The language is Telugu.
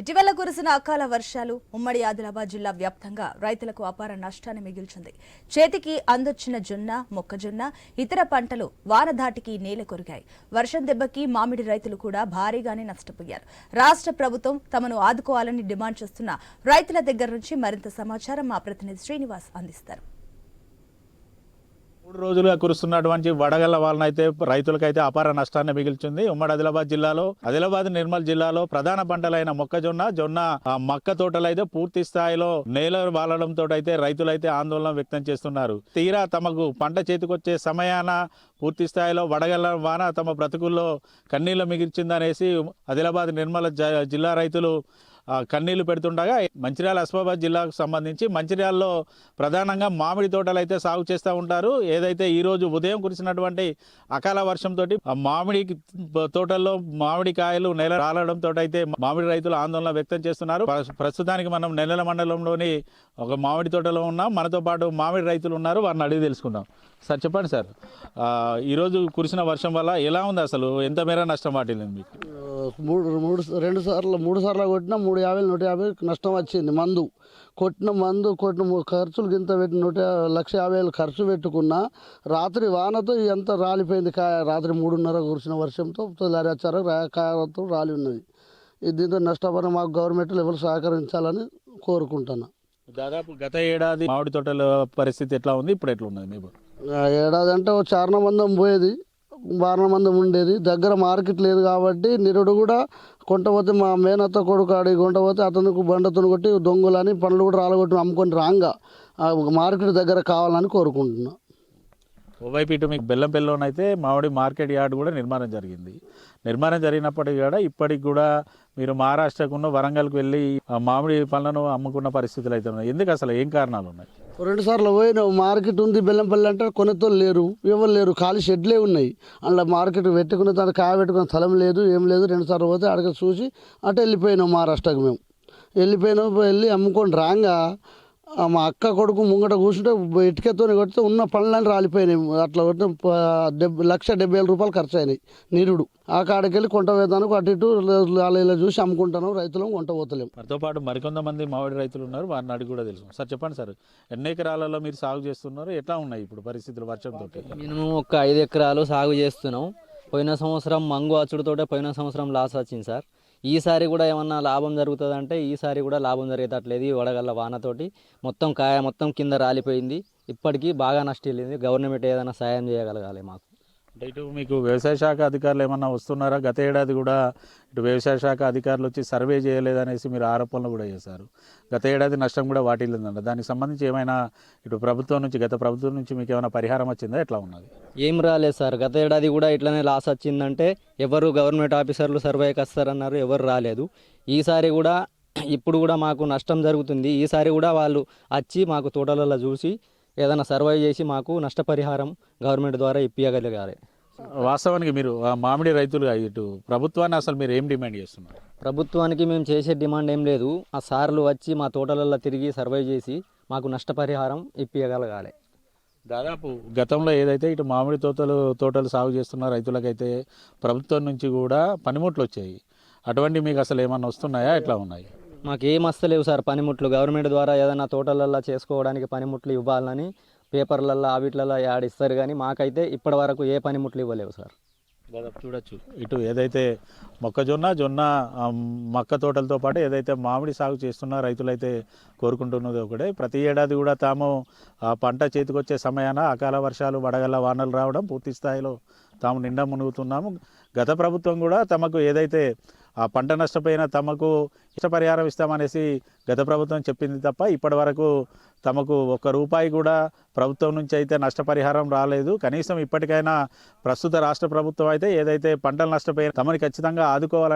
ఇటీవల కురిసిన అకాల వర్షాలు ఉమ్మడి ఆదిలాబాద్ జిల్లా వ్యాప్తంగా రైతులకు అపార నష్టాన్ని మిగిల్చింది. చేతికి అందొచ్చిన జొన్న మొక్కజొన్న ఇతర పంటలు వానధాటికి నేల కొరిగాయి. వర్షం దెబ్బకి మామిడి రైతులు కూడా భారీగానే నష్టపోయారు. రాష్ట్ర ప్రభుత్వం తమను ఆదుకోవాలని డిమాండ్ చేస్తున్న రైతుల దగ్గర నుంచి మరింత సమాచారం మా ప్రతినిధి శ్రీనివాస్ అందిస్తారు. మూడు రోజులుగా కురుస్తున్నటువంటి వడగళ్ళ వలన అయితే రైతులకైతే అపార నష్టాన్ని మిగిల్చింది. ఉమ్మడి ఆదిలాబాద్ జిల్లాలో ఆదిలాబాద్ నిర్మల్ జిల్లాలో ప్రధాన పంటలైన మొక్కజొన్న జొన్న మక్క తోటలు అయితే పూర్తి స్థాయిలో నేల వాలడంతో అయితే రైతులైతే ఆందోళన వ్యక్తం చేస్తున్నారు. తీరా తమకు పంట చేతికొచ్చే సమయాన పూర్తి స్థాయిలో వడగళ్ళ వాన తమ బ్రతుకుల్లో కన్నీళ్ళు మిగిల్చిందనేసి ఆదిలాబాద్ నిర్మల్ జ- జిల్లా రైతులు కన్నీళ్ళు పెడుతుండగా మంచిర్యాల అస్మాబాద్ జిల్లాకు సంబంధించి మంచిర్యాలలో ప్రధానంగా మామిడి తోటలు అయితే సాగు చేస్తూ ఉంటారు. ఏదైతే ఈరోజు ఉదయం కురిసినటువంటి అకాల వర్షంతో మామిడి తోటల్లో మామిడి కాయలు నెల రాలడంతో అయితే మామిడి రైతులు ఆందోళన వ్యక్తం చేస్తున్నారు. ప్రస్తుతానికి మనం నెల్లల మండలంలోని ఒక మామిడి తోటలో ఉన్నాం. మనతో పాటు మామిడి రైతులు ఉన్నారు. వారిని అడిగి తెలుసుకుందాం. సార్ చెప్పండి సార్. ఈరోజు కురిసిన వర్షం వల్ల ఎలా ఉంది అసలు? ఎంత మేర నష్టం వాటిల్లింది మీకు? మూడు మూడు రెండు సార్లు మూడు సార్లు కొట్టినా మూడు యాభై నూట యాభై నష్టం వచ్చింది మందు. కొట్టిన మందు కొట్టిన ఖర్చులు గింత పెట్టి నూట లక్ష యాభై వేలు ఖర్చు పెట్టుకున్నా రాత్రి వానతో ఎంత రాలిపోయింది కాయ రాత్రి మూడున్నర కురిసిన వర్షంతో తెల్లారి వచ్చారు కాయతో రాలి ఉన్నది. దీంతో నష్టపడిన మాకు గవర్నమెంట్ ఎవరు సహకరించాలని కోరుకుంటున్నా. దాదాపు గత ఏడాది మామిడి తోటల పరిస్థితి ఎట్లా ఉంది? ఇప్పుడు ఎట్లా ఉన్నది ఏడాది అంటే చారణ మందం పోయేది. వారణమందం ఉండేది. దగ్గర మార్కెట్ లేదు కాబట్టి నిరుడు కూడా కొంటపోతే మా మేనత్త కొడుకు ఆడి కొంటపోతే అతనికి బండతో కొట్టి దొంగలని పండ్లు కూడా రాలగొట్టి అమ్ముకొని రాంగా మార్కెట్ దగ్గర కావాలని కోరుకుంటున్నా. ఓవైపు ఇటు మీకు బెల్లంపల్లిలోనైతే మామిడి మార్కెట్ యార్డ్ కూడా నిర్మాణం జరిగింది. నిర్మాణం జరిగినప్పటికీ కూడా ఇప్పటికి కూడా మీరు మహారాష్ట్రకున్న వరంగల్కి వెళ్ళి మామిడి పళ్ళను అమ్ముకున్న పరిస్థితులు అయితే ఉన్నాయి. ఎందుకు అసలు ఏం కారణాలు ఉన్నాయి? రెండు సార్లు పోయినావు మార్కెట్ ఉంది బెల్లంపల్లి అంటే కొనతో లేరు ఎవరు లేరు ఖాళీ షెడ్లే ఉన్నాయి. అందులో మార్కెట్ పెట్టుకున్న దాన్ని కాయ పెట్టుకున్న స్థలం లేదు ఏం లేదు రెండు సార్లు పోతే అడగ చూసి అటు వెళ్ళిపోయినాం మహారాష్ట్రకు మేము. వెళ్ళిపోయినాం వెళ్ళి అమ్ముకొని రాగా మా అక్క కొడుకు ముంగట కూర్చుంటే ఇటుకతో కొడితే ఉన్న పనులని రాలిపోయినాయి. అట్లా కొడితే ప- డెబ్ లక్ష డెబ్బై వేల రూపాయలు ఖర్చు అయినాయి నిరుడు. ఆ కాడికి వెళ్ళి కొంట వేదానికి అటు ఇటు ఇలా చూసి అమ్ముకుంటున్నాం రైతులం కొంట పోతలేం. మనతో పాటు మరికొంతమంది మామిడి రైతులు ఉన్నారు వారిని అడిగి కూడా తెలుసు. సార్ చెప్పండి సార్ ఎన్ని ఎకరాలలో మీరు సాగు చేస్తున్నారు? ఎట్లా ఉన్నాయి ఇప్పుడు పరిస్థితులు వర్షంతో మినిమం ఒక ఐదు ఎకరాలు సాగు చేస్తున్నాం. పోయిన సంవత్సరం మంగు అచ్చుడుతోటే పోయిన సంవత్సరం లాస్ వచ్చింది సార్. ఈసారి కూడా ఏమన్నా లాభం జరుగుతుందంటే ఈసారి కూడా లాభం జరిగేటట్లేదు వడగల్ల వానతోటి. మొత్తం కాయ మొత్తం కింద రాలిపోయింది. ఇప్పటికీ బాగా నష్టం నష్టపోయింది గవర్నమెంట్ ఏదైనా సాయం చేయగలగాలి మాకు. అంటే ఇటు మీకు వ్యవసాయ శాఖ అధికారులు ఏమన్నా వస్తున్నారా? గత ఏడాది కూడా ఇటు వ్యవసాయ శాఖ అధికారులు వచ్చి సర్వే చేయలేదనేసి మీరు ఆరోపణలు కూడా చేశారు. గత ఏడాది నష్టం కూడా వాటిల్లిందంట. దానికి సంబంధించి ఏమైనా ఇటు ప్రభుత్వం నుంచి గత ప్రభుత్వం నుంచి మీకు ఏమైనా పరిహారం వచ్చిందా? ఎట్లా ఉన్నది? ఏం రాలేదు సార్. గత ఏడాది కూడా ఇట్లనే లాస్ వచ్చిందంటే ఎవరు గవర్నమెంట్ ఆఫీసర్లు సర్వేకి వస్తారన్నారు ఎవరు రాలేదు. ఈసారి కూడా ఇప్పుడు కూడా మాకు నష్టం జరుగుతుంది. ఈసారి కూడా వాళ్ళు వచ్చి మాకు తోటలలో చూసి ఏదైనా సర్వే చేసి మాకు నష్టపరిహారం గవర్నమెంట్ ద్వారా ఇప్పించగలగాలి వాస్తవానికి మీరు ఆ మామిడి రైతులుగా ఇటు ప్రభుత్వాన్ని అసలు మీరు ఏం డిమాండ్ చేస్తున్నారు? ప్రభుత్వానికి మేము చేసే డిమాండ్ ఏం లేదు. ఆ సార్లు వచ్చి మా తోటలలో తిరిగి సర్వే చేసి మాకు నష్టపరిహారం ఇప్పించగలగాలి దాదాపు గతంలో ఏదైతే ఇటు మామిడి తోటలు తోటలు సాగు చేస్తున్న రైతులకైతే ప్రభుత్వం నుంచి కూడా పనిముట్లు వచ్చాయి. అటువంటి మీకు అసలు ఏమన్నా వస్తున్నాయా? ఎట్లా ఉన్నాయి? మాకు ఏం వస్తలేవు సార్ పనిముట్లు. గవర్నమెంట్ ద్వారా ఏదైనా తోటలల్లో చేసుకోవడానికి పనిముట్లు ఇవ్వాలని పేపర్లల్లో అవిట్లలో యాడ్ ఇస్తారు కానీ మాకైతే ఇప్పటి వరకు ఏ పనిముట్లు ఇవ్వలేవు సార్. దాదాపు చూడొచ్చు. ఇటు ఏదైతే మొక్కజొన్న జొన్న మొక్క మక్క తోటలతో పాటు ఏదైతే మామిడి సాగు చేస్తున్న రైతులైతే కోరుకుంటున్నది ఒకటే. ప్రతి ఏడాది కూడా తాము ఆ పంట చేతికొచ్చే సమయాన అకాల వర్షాలు వడగల్ల వానలు రావడం పూర్తి స్థాయిలో తాము నిండా మునుగుతున్నాము. గత ప్రభుత్వం కూడా తమకు ఏదైతే ఆ పంట నష్టపోయిన తమకు ఇష్టపరిహారం ఇస్తామనేసి గత ప్రభుత్వం చెప్పింది తప్ప ఇప్పటి వరకు తమకు ఒక్క రూపాయి కూడా ప్రభుత్వం నుంచి అయితే నష్టపరిహారం రాలేదు. కనీసం ఇప్పటికైనా ప్రస్తుత రాష్ట్ర ప్రభుత్వం అయితే ఏదైతే పంటలు నష్టపోయిన తమని ఖచ్చితంగా ఆదుకోవాలని